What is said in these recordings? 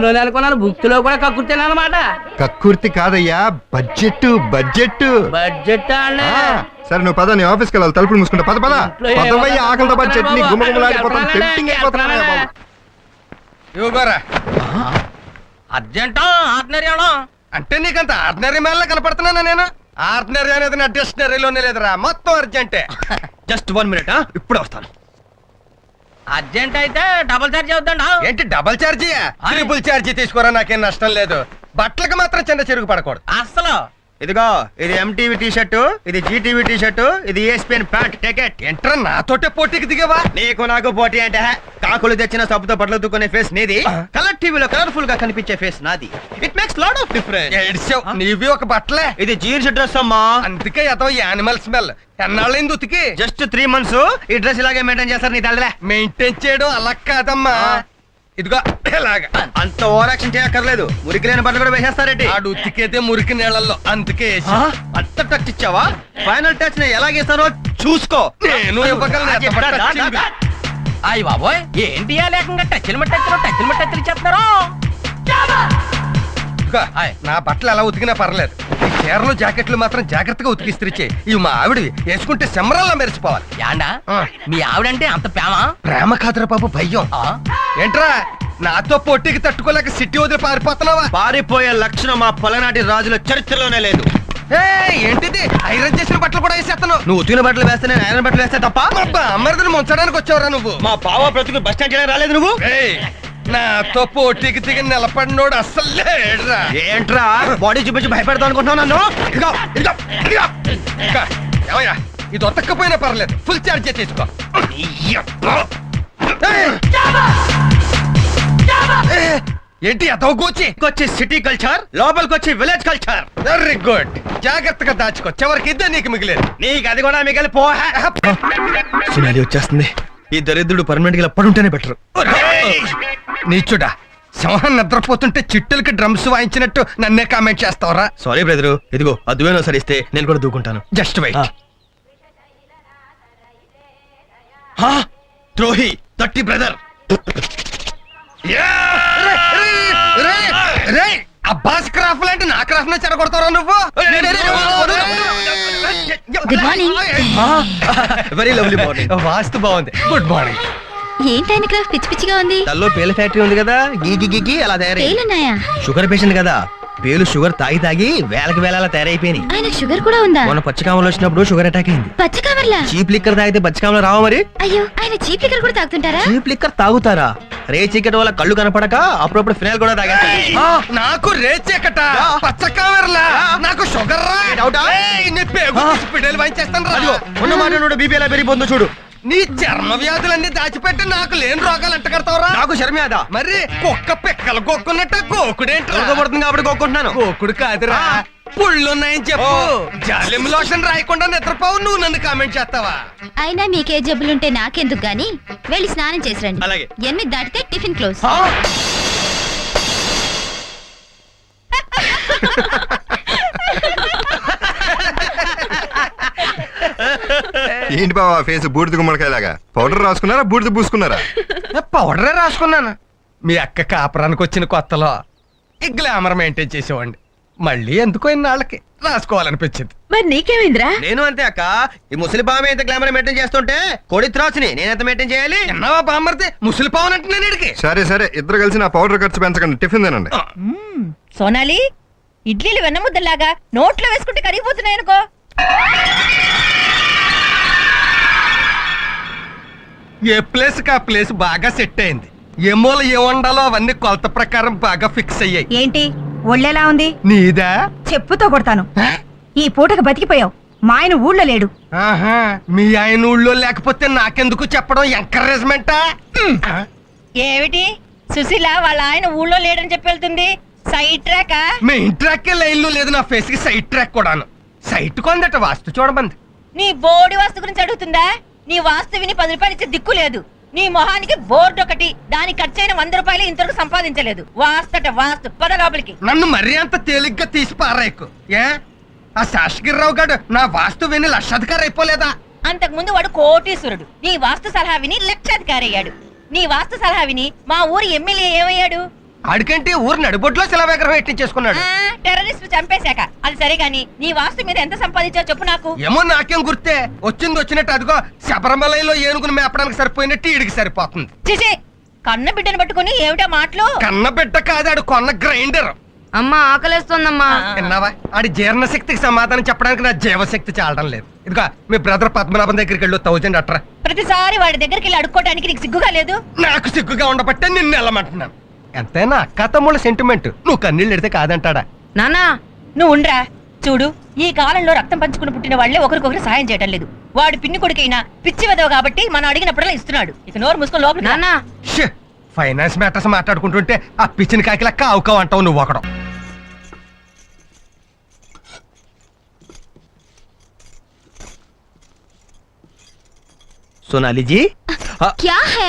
భక్తిలో అనుకున్నాను భక్తిలో కూడా కక్కుర్తాను అనమాట కక్కుర్తి కాదయ్యా బడ్జెట్ బడ్జెట్ బడ్జెట్ సరే నువ్వు పద నీ ఆఫీస్కి వెళ్ళాలి తలుపులు మూసుకుంటా. పద పద. పదవయ్య ఆకలితో పాటు చట్నీ గుమ్మగుమ్మలాడిపోతాను ఇవ్వగోరా అర్జెంట్ ఆర్డినరీ అంటే నీకంత ఆర్డినరీ మేళ కనపడుతున్నానా నేను? ఆర్డినరీ అనేది నా డిక్షనరీలోనే లేదురా మొత్తం అర్జెంటే. జస్ట్ వన్ మినిట్ ఇప్పుడు వస్తాను. అర్జెంట్ అయితే డబుల్ చార్జ్ అవుతాండి ఏంటి డబల్ ఛార్జీ ట్రిపుల్ ఛార్జీ తీసుకోరా నాకేం నష్టం లేదు. బట్టలకు మాత్రం చిన్న చెరుగు పడకూడదు. అసలు ఇదిగో ఇది ఎంటీవీ టీ షర్టు ఇది జీటీవీ టీ షర్టు ఇది E ఏఎస్పిఎన్ ప్యాంట్ టికెట్ ఎంట్రా నాతోటే పోటీకి దిగవా? నీకు నాకు పోటీ అంటే కాకులు తెచ్చిన సబ్బుతో బట్టలు తుక్కునే ఫేస్ నీది. కలర్ టీవీలో కలర్ఫుల్గా కనిపించే ఫేస్ నాది. It makes lot of difference ఏడ్చావు నీవి ఒక బట్టలే. ఇది జీన్స్ డ్రెస్ అమ్మా. అందుకే ఎదో యానిమల్ స్మెల్ ఎన్నాళ్ళైంది ఉతికి? జస్ట్ త్రీ మంత్స్ ఈ డ్రెస్ ఇలాగే మెయింటైన్ చేస్తారు నీ తల్లే మెయింటైన్ చేయడం అలా కాదమ్మా. ఇదిగో ఇలాగా. అంత ఓవర్ యాక్షన్ చేయక్కర్లేదు. మురికి లేని బట్టలు కూడా వేసేస్తారేంటి? ఆడు ఉతికేదే మురికి నీళ్ళల్లో. అందుకే? అంత టచ్ ఇచ్చావా? ఫైనల్ టచ్ని ఎలాగేస్తానో చూసుకో. నేను ఇవ్వగలను. అయ్యి బాబోయ్ ఏంటి ఆ లేకుండా టచ్లు టచ్లు టచ్లు టచ్లు ఆయ్. నా బట్టలు ఎలా ఉతికినా పర్లేదు. ఈ చీరలు జాకెట్లు మాత్రం జాగ్రత్తగా ఉతికి ఇస్త్రీ చేయి ఇవి మా ఆవిడవి. వేసుకుంటే సెమరల్లా మెరిచిపోవాలి యాండా. మీ ఆవిడంటే అంత ప్రేమ? ప్రేమ కాదురా బాబు భయ్యం ఆ? ఏంట్రా నాతో పోటీకి తట్టుకోలేక సిట్టి వదిలి పారిపోతున్నావా? పారిపోయే లక్షణం మా పలనాటి రాజుల చరిత్రలోనే లేదు. ఏంటిది? ఐరన్ చేసిన బట్టలు కూడా వేసేస్తాను నువ్వు ఉతికిన బట్టలు వేస్తే నేను ఐరన్ బట్టలు వేస్తే తప్ప? అమ్మరిదని ముంచడానికి వచ్చావురా నువ్వు? మా బావ బ్రతుకు బస్ స్టాండ్ రాలేదు నువ్వు? ఏయ్, నాతో పోటీకి దిగి నిలబడినోడు అస్సలు లేడురా. ఏంట్రా? బాడీ చూపించి భయపెడతావు అనుకుంటున్నావు నన్ను? ఇదిగో, ఇదిగో, ఇదిగో. ఏమయ్యా? ఇది ఒతక్కపోయినా పర్లేదు. ఫుల్ ఛార్జ్ తీసుకో. ఏయ్! ఏయ్, ఏంటి అదో గోచి వచ్చి సిటీ కల్చర్ లోపలికి వచ్చి విలేజ్ కల్చర్. వెరీ గుడ్ జాగ్రత్తగా దాచుకో. చివరికి ఇద్దే నీకు మిగిలేదు. నీకు అది కూడా మిగిలి పో సునాలి వచ్చేస్తుంది. ఈ దరిద్రుడు పర్మనెంట్గా పడుంటేనే బెటర్! నీచుడా సింహం నిద్రపోతుంటే చిట్టులకి డ్రమ్స్ వాయించినట్టు నన్నే కామెంట్ చేస్తావరా? సారీ బ్రదరు ఇదిగో అదువేనో సరిస్తే నేను కూడా దూకుంటాను. జస్ట్ వెయిట్ ద్రోహి తట్టి బ్రదర్ అబ్బాస్ క్రాఫ్ లాంటి నా క్రాఫ్ట్ నే చెడగొడతారా నువ్వు Good morning. Very lovely morning vastu బాగుంది. గుడ్ మార్నింగ్ ఏంటైన క్రాఫ్ట్ పిచ్చి పిచ్చిగా ఉంది? తల్లో పేల ఫ్యాక్టరీ ఉంది కదా. గీ గీ గీ గీ అలా తయారై పేలున్నాయా? షుగర్ పేషెంట్ కదా. పేలు షుగర్ తాగి తాగి వేలకి వేల అలా తయారైపోయినాయి. ఆయనకు షుగర్ కూడా ఉందా? మొన్న పచ్చకామలు వచ్చినప్పుడు షుగర్ అటాక్ అయింది. పచ్చ కవర్లా చీప్ లిక్కర్ తాగితే పచ్చకామలు రావా మరి? అయ్యో ఆయన చీప్ లిక్కర్ కూడా తాగుతుంటారా? చీప్ లిక్కర్ తాగుతారా? రే చీకటి వల్ల కళ్ళు కనపడక అప్పుడప్పుడు ఫినాయిల్ కూడా తాగేస్తారు నాకు రేచెక్కట పచ్చ కామెర్లా? నాకు షుగర్ రా డౌటా? ఏయ్, నీ పేగు తీసి పిడేలు వాయించేస్తాను రా ఉన్న మాట బీపీ ఎలా పెరిగిపోతుందో చూడు. నీ చర్మ వ్యాధులన్నీ దాచిపెట్టి నాకు లేని రోగాలు అంట కడతావురా? నాకు శర్మేద మరి కుక్క పిక్కలు కొక్కున్నట్ట గోకుడేంట్రా దొరకబడుతుంది కాబట్టి కోరుకుంటున్నాను గోకుడు కాదురా. పుళ్ళున్నాయని చెప్పు. జాలిం లోషన్ రాయకుండా నిద్రపోవు నువ్వు నన్ను కామెంట్ చేస్తావా? అయినా మీకే జబ్బులుంటే నాకెందుకు గాని? వెళ్ళి స్నానం చేసి రండి. అలాగే. ఎనిమిది దాటితే టిఫిన్ క్లోజ్. ఏంటి బావా ఫేస్ బూడిద గుమ్మడికాయలాగా? పౌడర్ రాసుకున్నారా బూడిద పూసుకున్నారా? పౌడరే రాసుకున్నాను. మీ అక్క కాపురానికి వచ్చిన కొత్తలో ఈ గ్లామర్ మెయింటైన్ చేసేవాడిని. మళ్ళీ ఎందుకో ఇన్నాళ్ళకి రాసుకోవాలనిపించింది. మరి నీకేమైందిరా? నేను అంతే అక్క. ఈ ముసలి బామ్మ ఎంత గ్లామర్ మెయింటైన్ చేస్తుంటే కోడి త్రాసుని నేను ఎంత మెయింటైన్ చేయాలి? ఎన్నవా బామ్మర్ది ముసలి పావునంటే నేను ఇడికి సరే సరే ఇద్దరు కలిసి నా పౌడర్ ఖర్చు పెంచకండి. టిఫిన్ తినండి. సోనాలి ఇడ్లీలు వెన్నముద్దలాగా నోట్లో వేసుకుంటే కరిగిపోతున్నాయనుకో. ఏ ప్లేస్కి ఆ ప్లేస్ బాగా సెట్ అయింది. ఏ మూల ఏ వండాలో అవన్నీ కొలత ప్రకారం బాగా ఫిక్స్ అయ్యాయి. ఏంటి? ఒళ్ళెలా ఉంది? నీదా? చెప్పుతో కొడతాను. ఈ పూటకు బతికిపోయావు. మా ఆయన ఊళ్ళో లేడు. ఆహా మీ ఆయన ఊళ్ళో లేకపోతే నాకెందుకు చెప్పడం? ఎంకరేజ్మెంటా ఏమిటి? సుశీల వాళ్ళ ఆయన ఊళ్ళో లేడని చెప్పి వెళ్తుంది. సైడ్ ట్రాక్ మెయిన్ ట్రాక్ లైన్లో లేదు నా ఫేస్కి సైడ్ ట్రాక్ కూడాను. సైట్ కొందట వాస్తు చూడమంది. నీ బోర్డు వాస్తు గురించి అడుగుతుందా? నీ వాస్తు విని పది రూపాయలు ఇచ్చే దిక్కు లేదు. నీ మొహానికి బోర్డు ఒకటి. దానికి ఖర్చైన వంద రూపాయలు ఇంతవరకు సంపాదించలేదు. వాస్తట వాస్తు. పద లోపలికి. నన్ను మరీ అంత తేలిగ్గా తీసి పారాయకు. ఏ? ఆ శాసగిరిరావు గారు నా వాస్తు విని లక్షాధికారి అయిపోలేదా అంతకు ముందు వాడు కోటీశ్వరుడు. నీ వాస్తు సలహా విని లక్షాధికారి అయ్యాడు నీ వాస్తు సలహా విని మా ఊరి ఎమ్మెల్యే ఏమయ్యాడు? ఆడికంటే ఊరు నడిబొట్లో శిలా విగ్రహం ఎట్టించేసుకున్నాడు టెర్రరిస్ట్ చంపేశాక. అది సరే గాని నీ వాస్తు మీద ఎంత సంపాదించావు చెప్పు నాకు. ఏమో నాకేం గుర్తే వచ్చింది వచ్చినట్టు అదిగో శబరిమలలో ఏనుగును మేపడానికి సరిపోయినట్టు ఈడికి సరిపోతుంది. చిచి కన్న బిడ్డను పట్టుకుని ఏమిటా మాటలు? కన్న బిడ్డ కాదాడు కొన్న గ్రైండర్. అమ్మా ఆకలేస్తోందమ్మా. విన్నావా? ఆడి జీర్ణశక్తికి సమాధానం చెప్పడానికి నా జీవశక్తి చాలడం లేదు. ఇదిగో మీ బ్రదర్ పద్మనాభం దగ్గరికి వెళ్ళు థౌజండ్ అట్రా. ప్రతిసారి వాడి దగ్గరికి వెళ్ళి అడుక్కోవడానికి నీకు సిగ్గుగా లేదు? నాకు సిగ్గుగా ఉండబట్టే నిన్ను వెళ్ళమంటున్నాను. ఎంతైనా అక్క తమ్ముళ్ళ సెంటిమెంట్ నువ్వు కన్నీళ్ళు ఎడితే కాదంటాడా? నానా నువ్వు ఉండ్రా. చూడు ఈ కాలంలో రక్తం పంచుకుని పుట్టిన వాళ్ళే ఒకరికొకరు సాయం చేయటం లేదు. వాడు పిన్ని కొడుకైనా పిచ్చి వెదవ కాబట్టి మనం అడిగినప్పుడల్లా ఇస్తున్నాడు. ఇక నోరు మూసుకొని లోపల నానా. ష్! ఫైనాన్స్ మ్యాటర్స్ మాట్లాడుకుంటుంటే ఆ పిచ్చిన కాకిలా కావుకావు అంటావు నువ్వు ఒకడు సోనాలి జీ క్యా హే?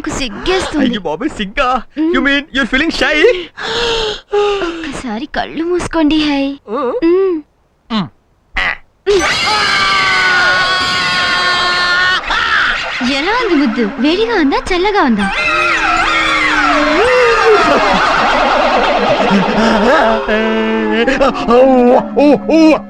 నాకు సిగ్గేస్తుంది. అయ్యో బాబోయ్ సిగ్గా? You mean your feeling shy ఒక్కసారి కళ్ళు మూసుకోండి హై. ఎలా ఉంది ముద్దు? వేడిగా ఉందా చల్లగా ఉందా? సోనాలి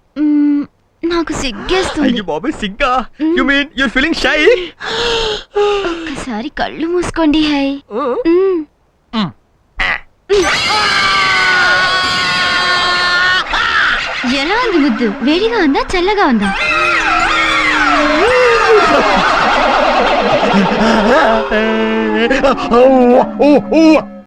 నాకు సిగ్గేస్తుంది. అయ్యో బాబోయ్ సిగ్గా? You mean your feeling shy ఒక్కసారి కళ్ళు మూసుకోండి హై. ఎలా ఉంది ముద్దు? వేడిగా ఉందా చల్లగా ఉందా? ఓ